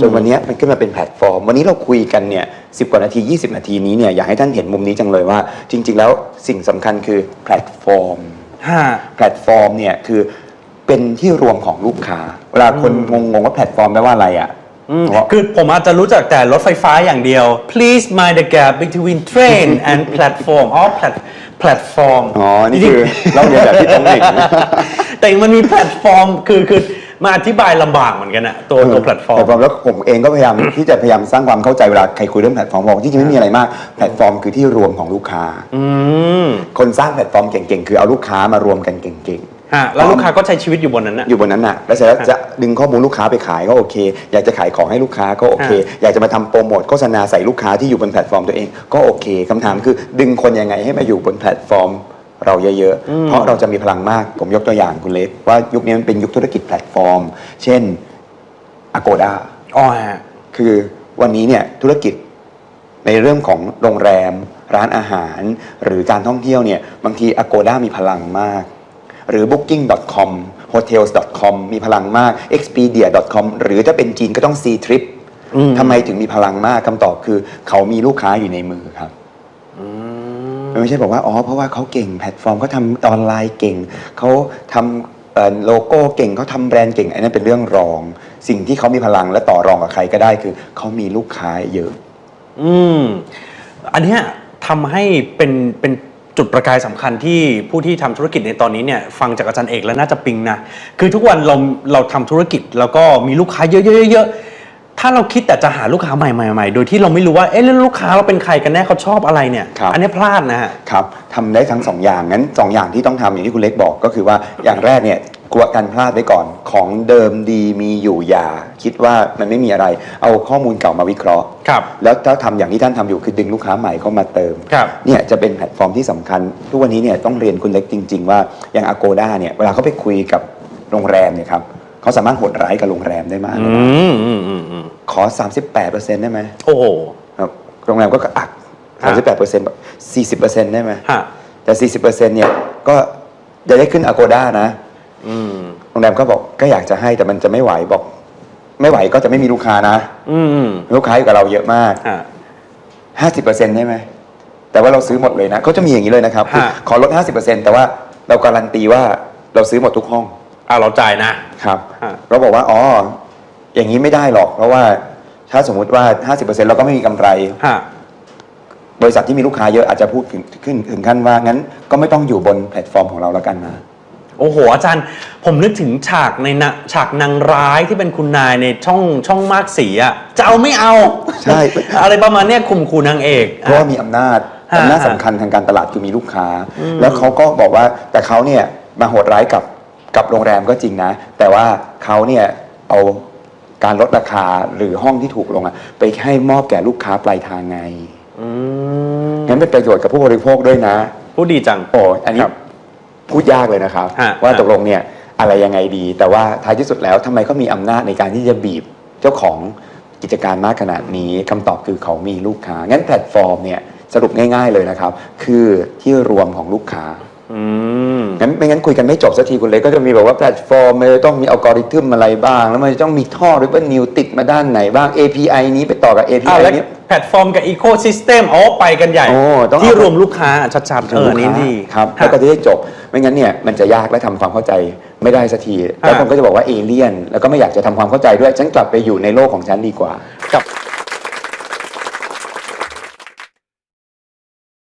จนวันเนี้ยมันขึ้นมาเป็นแพลตฟอร์ม วันนี้เราคุยกันเนี่ยสิกว่านาที 20 นาทีนี้เนี่ยอยากให้ท่านเห็นมุมนี้จังเลยว่า จริง ๆ แล้วสิ่งสำคัญคือแพลตฟอร์มฮะแพลตฟอร์มเนี่ยคือเป็นที่รวมของลูกค้า เวลาคนงงๆว่าแพลตฟอร์มแปลว่าอะไรอะอืมเพราะคือผมอาจจะรู้จักแต่รถไฟฟ้าอย่างเดียว please mind the gap between train and platform อ๋อ plat platform อ๋อ นี่คือเราเรียนแบบที่ต้องหนึ่งแต่มันมีแพลตฟอร์มคือคือ มาอธิบายลำบากเหมือนกันอะตัวตัวแพลตฟอร์ม แพลตฟอร์มแล้วผมเองก็พยายาม ที่จะพยายามสร้างความเข้าใจเวลาใครคุยเรื่องแพลตฟอร์มบอกที่จริงไม่มีอะไรมากแพลตฟอร์มคือที่รวมของลูกค้า อืมคนสร้างแพลตฟอร์มเก่งๆ คือเอาลูกค้ามารวมกันเก่งฮะแล้วลูกค้าก็ใช้ชีวิตอยู่บนนั้นนะๆ อยู่บนนั้นน่ะแล้วเสร็จแล้วจะดึงข้อมูลลูกค้าไปขายก็โอเค อยากจะขายของให้ลูกค้าก็โอเค อยากจะมาทำโปรโมทโฆษณาใส่ลูกค้าที่อยู่บนแพลตฟอร์มตัวเองก็โอเคคำถามคือดึงคนยังไงให้มาอยู่บนแพลตฟอร์ม เราเยอะๆ เพราะเราจะมีพลังมาก ผมยกตัวอย่างคุณเล็ก ว่ายุคนี้มันเป็นยุคธุรกิจแพลตฟอร์ม เช่น Agoda อ๋อฮะคือวันนี้เนี่ยธุรกิจในเรื่องของโรงแรม ร้านอาหาร หรือการท่องเที่ยวเนี่ยบางที Agoda มีพลังมาก หรือ booking.com hotels.com มีพลังมาก expedia.com หรือถ้าเป็นจีนก็ต้อง C-trip ทำไมถึงมีพลังมากคำตอบคือ เขามีลูกค้าอยู่ในมือครับ มันไม่ใช่บอกว่าอ๋อเพราะว่าเขาเก่งแพลตฟอร์มเขาทำออนไลน์เก่งเขาทำเอ่อโลโก้เก่งเขาทำแบรนด์เก่งอันนั้นเป็นเรื่องรอง สิ่งที่เขามีพลังและต่อรองกับใครก็ได้คือเขามีลูกค้าเยอะ อืมอันเนี้ยทำให้เป็นเป็นจุดประกายสำคัญที่ผู้ที่ทำธุรกิจในตอนนี้เนี่ยฟังจากอาจารย์เอกแล้วน่าจะปิงนะ คือทุกวันเราเราทำธุรกิจแล้วก็มีลูกค้าเยอะๆๆๆ ถ้าเราคิดแต่จะหาลูกค้าใหม่ๆๆโดยที่เราไม่รู้ว่าเอ๊ะแล้วลูกค้าเราเป็นใครกันแน่เขาชอบอะไรเนี่ย ครับ อันนี้พลาดนะฮะ ครับทำได้ทั้งสองอย่างงั้นสองอย่างที่ต้องทำอย่างที่คุณเล็กบอกก็คือว่าอย่างแรกเนี่ยกลัวการพลาดไว้ก่อนของเดิมดีมีอยู่อย่าคิดว่ามันไม่มีอะไร เอาข้อมูลเก่ามาวิเคราะห์ ครับ แล้วถ้าทำอย่างที่ท่านทำอยู่คือดึงลูกค้าใหม่เข้ามาเติม ครับ เนี่ยจะเป็นแพลตฟอร์มที่สำคัญ ทุกวันนี้เนี่ยต้องเรียนคุณเล็กจริง ๆ ว่าอย่าง Agoda เนี่ยเวลาเขาไปคุยกับโรงแรมเนี่ยครับเขาสามารถโหดร้ายกับโรงแรมได้มากเลยอืนะมอืมอืมอืม ขอ 38%ได้ไหมโอ้โห ครับโรงแรมก็อักฮะ38%แบบ40%ได้ไหมฮะ แต่ 40%เนี่ยก็จะได้ขึ้น Agoda นะ อืม โรงแรมก็บอกก็อยากจะให้แต่มันจะไม่ไหวบอก ไม่ไหวก็จะไม่มีลูกค้านะอืมอืม ลูกค้าอยู่กับเราเยอะมาก ฮะ 50%ได้ไหม แต่ว่าเราซื้อหมดเลยนะเขาจะมีอย่างนี้เลยนะครับคือฮะ ขอลด 50%แต่ว่าเราการันตีว่าเราซื้อหมดทุกห้อง อ่าเราจ่ายนะ ครับ ฮะ เราบอกว่า อ๋อ อย่างนี้ไม่ได้หรอก เพราะว่าถ้าสมมุติว่า 50%เราก็ไม่มีกำไร ฮะ บริษัทที่มีลูกค้าเยอะอาจจะพูดถึงขึ้นถึงขั้นว่างั้นก็ไม่ต้องอยู่บนแพลตฟอร์มของเราแล้วกันนะ โอ้โห อาจารย์ ผมนึกถึงฉากในนะฉากนางร้ายที่เป็นคุณนายในช่องช่องมากสีอะจะเอาไม่เอา ใช่ อะไรประมาณเนี้ยข่มขู่นางเอกเพราะว่ามีอำนาจฮะอำนาจสำคัญทางการตลาดคือมีลูกค้า แล้วเขาก็บอกว่าแต่เขาเนี่ยมาโหดร้ายกับกับโรงแรมก็จริงนะ แต่ว่าเขาเนี่ยเอา การลดราคาหรือห้องที่ถูกลงอะไปให้มอบแก่ลูกค้าปลายทางไงอืมงั้นเป็นประโยชน์กับผู้บริโภคด้วยนะ พูดดีจัง โอ้อันนี้ครับพูดยากเลยนะครับ ฮะว่าฮะ ตกลงเนี่ยอะไรยังไงดี แต่ว่าท้ายที่สุดแล้วทำไมเขามีอำนาจในการที่จะบีบเจ้าของกิจการมากขนาดนี้คำตอบคือเขามีลูกค้า งั้นแพลตฟอร์มเนี่ยสรุปง่าย ๆเลยนะครับ คือที่รวมของลูกค้า อืม งั้นไม่งั้นคุยกันไม่จบสักทีคุณเล็กก็จะมีแบบว่าแพลตฟอร์มมันจะต้องมีอัลกอริทึมอะไรบ้าง แล้วมันจะต้องมีท่อหรือว่านิวติดมาด้านไหนบ้าง API นี้ไปต่อกับอ่า API แล้วนี้ แพลตฟอร์มกับอีโค y ิสเต็มอ๋อไปกันใหญ่ โอ้ต้องเอา ที่รวมลูกค้าชัดๆถึเองอลูกนี่ค้าดีครับฮะ แล้วก็จะได้จบ ไม่งั้นเนี่ยมันจะยากและทำความเข้าใจไม่ได้สักที แล้วคนก็จะบอกว่าเอเลี่ยน แล้วก็ไม่อยากจะทำความเข้าใจด้วย ฉันกลับไปอยู่ในโลกของฉันดีกว่า กับ